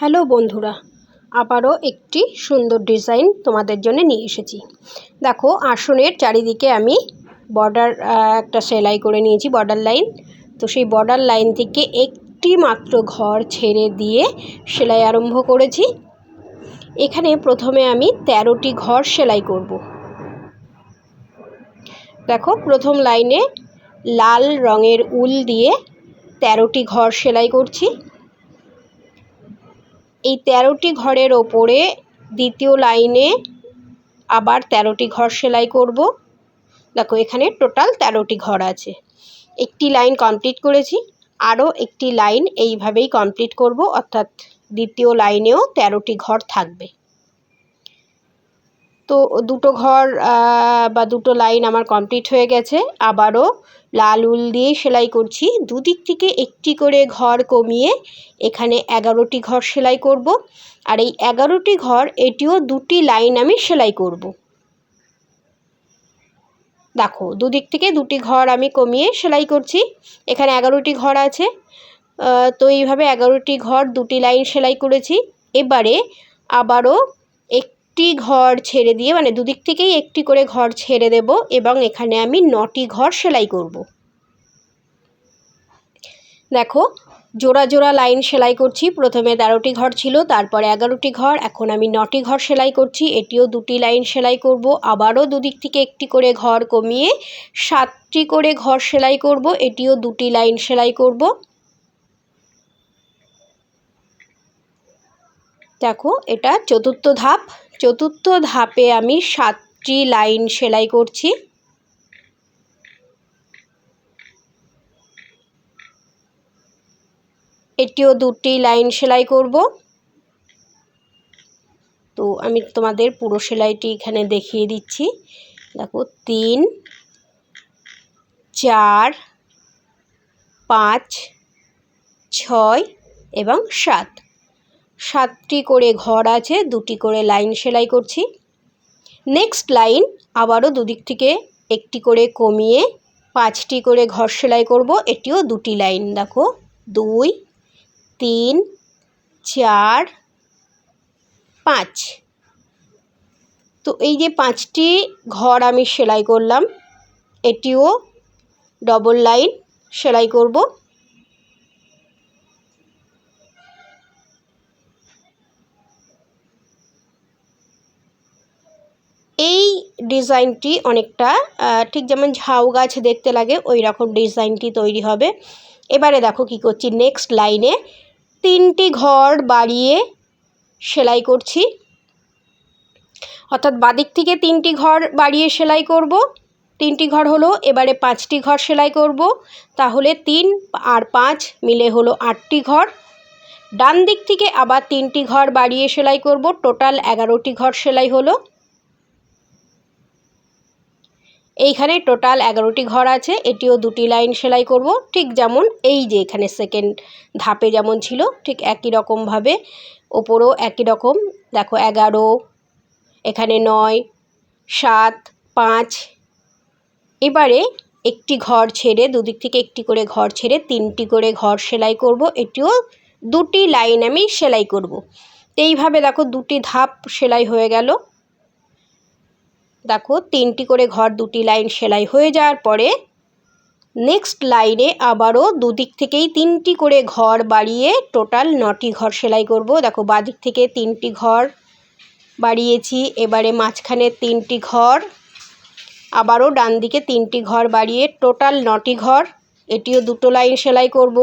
Hello বন্ধুরা, আবারও একটি সুন্দর ডিজাইন তোমাদের জন্য নিয়ে এসেছি। দেখো, আসনের চারিদিকে আমি বর্ডার একটা সেলাই করে নিয়েছি বর্ডার লাইন। তো সেই বর্ডার লাইন থেকে একটি মাত্র ঘর ছেড়ে দিয়ে সেলাই আরম্ভ করেছি। এখানে প্রথমে আমি তেরোটি ঘর সেলাই করব। দেখো, প্রথম লাইনে লাল রঙের উল দিয়ে তেরোটি ঘর সেলাই করছি। এই তেরোটি ঘরের ওপরে দ্বিতীয় লাইনে আবার তেরোটি ঘর সেলাই করব। দেখো, এখানে টোটাল তেরোটি ঘর আছে। একটি লাইন কমপ্লিট করেছি, আরও একটি লাইন এইভাবেই কমপ্লিট করব, অর্থাৎ দ্বিতীয় লাইনেও তেরোটি ঘর থাকবে। তো দুটো ঘর বা দুটো লাইন আমার কমপ্লিট হয়ে গেছে। আবারও লাল উল দিয়ে সেলাই করছি। দুদিক থেকে একটি করে ঘর কমিয়ে এখানে এগারোটি ঘর সেলাই করব। আর এই এগারোটি ঘর, এটিও দুটি লাইন আমি সেলাই করব। দেখো, দুদিক থেকে দুটি ঘর আমি কমিয়ে সেলাই করছি। এখানে এগারোটি ঘর আছে। তো এইভাবে এগারোটি ঘর, দুটি লাইন সেলাই করেছি। এবারে আবারও একটি ঘর ছেড়ে দিয়ে মানে দুদিক থেকেই একটি করে ঘর ছেড়ে দেব এবং এখানে আমি নটি ঘর সেলাই করব। দেখো, জোড়া জোড়া লাইন সেলাই করছি। প্রথমে তেরোটি ঘর ছিল, তারপরে এগারোটি ঘর, এখন আমি নটি ঘর সেলাই করছি। এটিও দুটি লাইন সেলাই করব, আবারও দুদিক থেকে একটি করে ঘর কমিয়ে সাতটি করে ঘর সেলাই করব, এটিও দুটি লাইন সেলাই করব। দেখো, এটা চতুর্থ ধাপ। চতুর্থ ধাপে আমি সাতটি লাইন সেলাই করছি। এটিও দুটি লাইন সেলাই করব। তো আমি তোমাদের পুরো সেলাইটি এখানে দেখিয়ে দিচ্ছি। দেখো, তিন, চার, পাঁচ, ছয় এবং সাত। সাতটি করে ঘর আছে, দুটি করে লাইন সেলাই করছি। নেক্সট লাইন আবারও দুদিক থেকে একটি করে কমিয়ে পাঁচটি করে ঘর সেলাই করব। এটিও দুটি লাইন, দেখো। দুই, তিন, চার, পাঁচ। তো এই যে পাঁচটি ঘর আমি সেলাই করলাম, এটিও ডবল লাইন সেলাই করব এই ডিজাইনটি অনেকটা ঠিক যেমন ঝাউ গাছ দেখতে লাগে ওই রকম ডিজাইনটি তৈরি হবে। এবারে দেখো কি করছি নেক্সট লাইনে তিনটি ঘর বাড়িয়ে সেলাই করছি। অর্থাৎ বাদিক থেকে তিনটি ঘর বাড়িয়ে সেলাই করব। তিনটি ঘর হলো, এবারে পাঁচটি ঘর সেলাই করব। তাহলে তিন আর পাঁচ মিলে হলো আটটি ঘর। ডান দিক থেকে আবার তিনটি ঘর বাড়িয়ে সেলাই করব। টোটাল এগারোটি ঘর সেলাই হলো। এইখানে টোটাল এগারোটি ঘর আছে, এটিও দুটি লাইন সেলাই করব, ঠিক যেমন এই যে এখানে সেকেন্ড ধাপে যেমন ছিল, ঠিক একই রকমভাবে ওপরও একই রকম, দেখো এগারো, এখানে নয়, সাত, পাঁচ, এবারে একটি ঘর ছেড়ে, দুদিক থেকে একটি করে ঘর ছেড়ে তিনটি করে ঘর সেলাই করব, এটিও দুটি লাইন আমি সেলাই করব। এইভাবে দেখো দুটি ধাপ সেলাই হয়ে গেল। দেখো, তিনটি করে ঘর, দুটি লাইন সেলাই হয়ে যাওয়ার পরে নেক্সট লাইনে আবারও দুদিক থেকেই তিনটি করে ঘর বাড়িয়ে টোটাল নটি ঘর সেলাই করব। দেখো, বাদিক থেকে তিনটি ঘর বাড়িয়েছি, এবারে মাঝখানে তিনটি ঘর, আবারও ডান দিকে তিনটি ঘর বাড়িয়ে টোটাল নটি ঘর, এটিও দুটো লাইন সেলাই করব।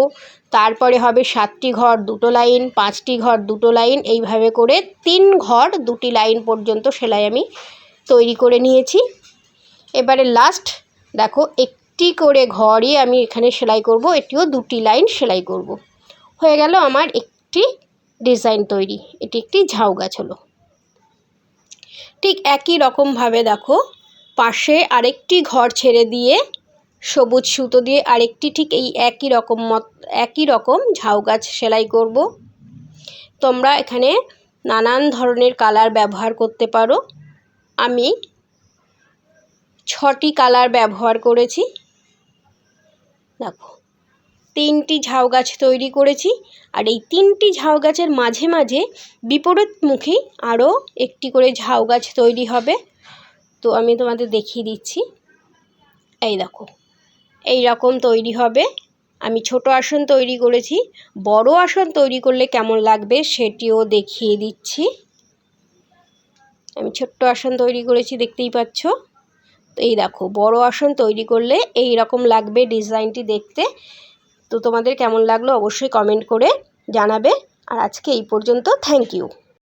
তারপরে হবে সাতটি ঘর, দুটো লাইন, পাঁচটি ঘর, দুটো লাইন, এইভাবে করে তিন ঘর, দুটি লাইন পর্যন্ত সেলাই আমি তৈরি করে নিয়েছি। এবারে লাস্ট দেখো একটি করে ঘরই আমি এখানে সেলাই করব, এটিও দুটি লাইন সেলাই করব। হয়ে গেল আমার একটি ডিজাইন তৈরি, এটি একটি ঝাউ গাছ হলো। ঠিক একই রকমভাবে দেখো, পাশে আরেকটি ঘর ছেড়ে দিয়ে সবুজ সুতো দিয়ে আরেকটি ঠিক এই একই রকম মত, একই রকম ঝাউ গাছ সেলাই করব। তোমরা এখানে নানান ধরনের কালার ব্যবহার করতে পারো। আমি ছটি কালার ব্যবহার করেছি। দেখো, তিনটি ঝাউ গাছ তৈরি করেছি আর এই তিনটি ঝাউ গাছের মাঝে মাঝে বিপরীতমুখী আরও একটি করে ঝাউ গাছ তৈরি হবে। তো আমি তোমাদের দেখিয়ে দিচ্ছি। এই দেখো, এই রকম তৈরি হবে। আমি ছোট আসন তৈরি করেছি, বড় আসন তৈরি করলে কেমন লাগবে সেটিও দেখিয়ে দিচ্ছি। আমি ছোট্ট আসন তৈরি করেছি, দেখতেই পাচ্ছ। তো এই দেখো, বড় আসন তৈরি করলে এই রকম লাগবে ডিজাইনটি দেখতে। তো তোমাদের কেমন লাগল অবশ্যই কমেন্ট করে জানাবে। আর আজকে এই পর্যন্ত, থ্যাংক ইউ।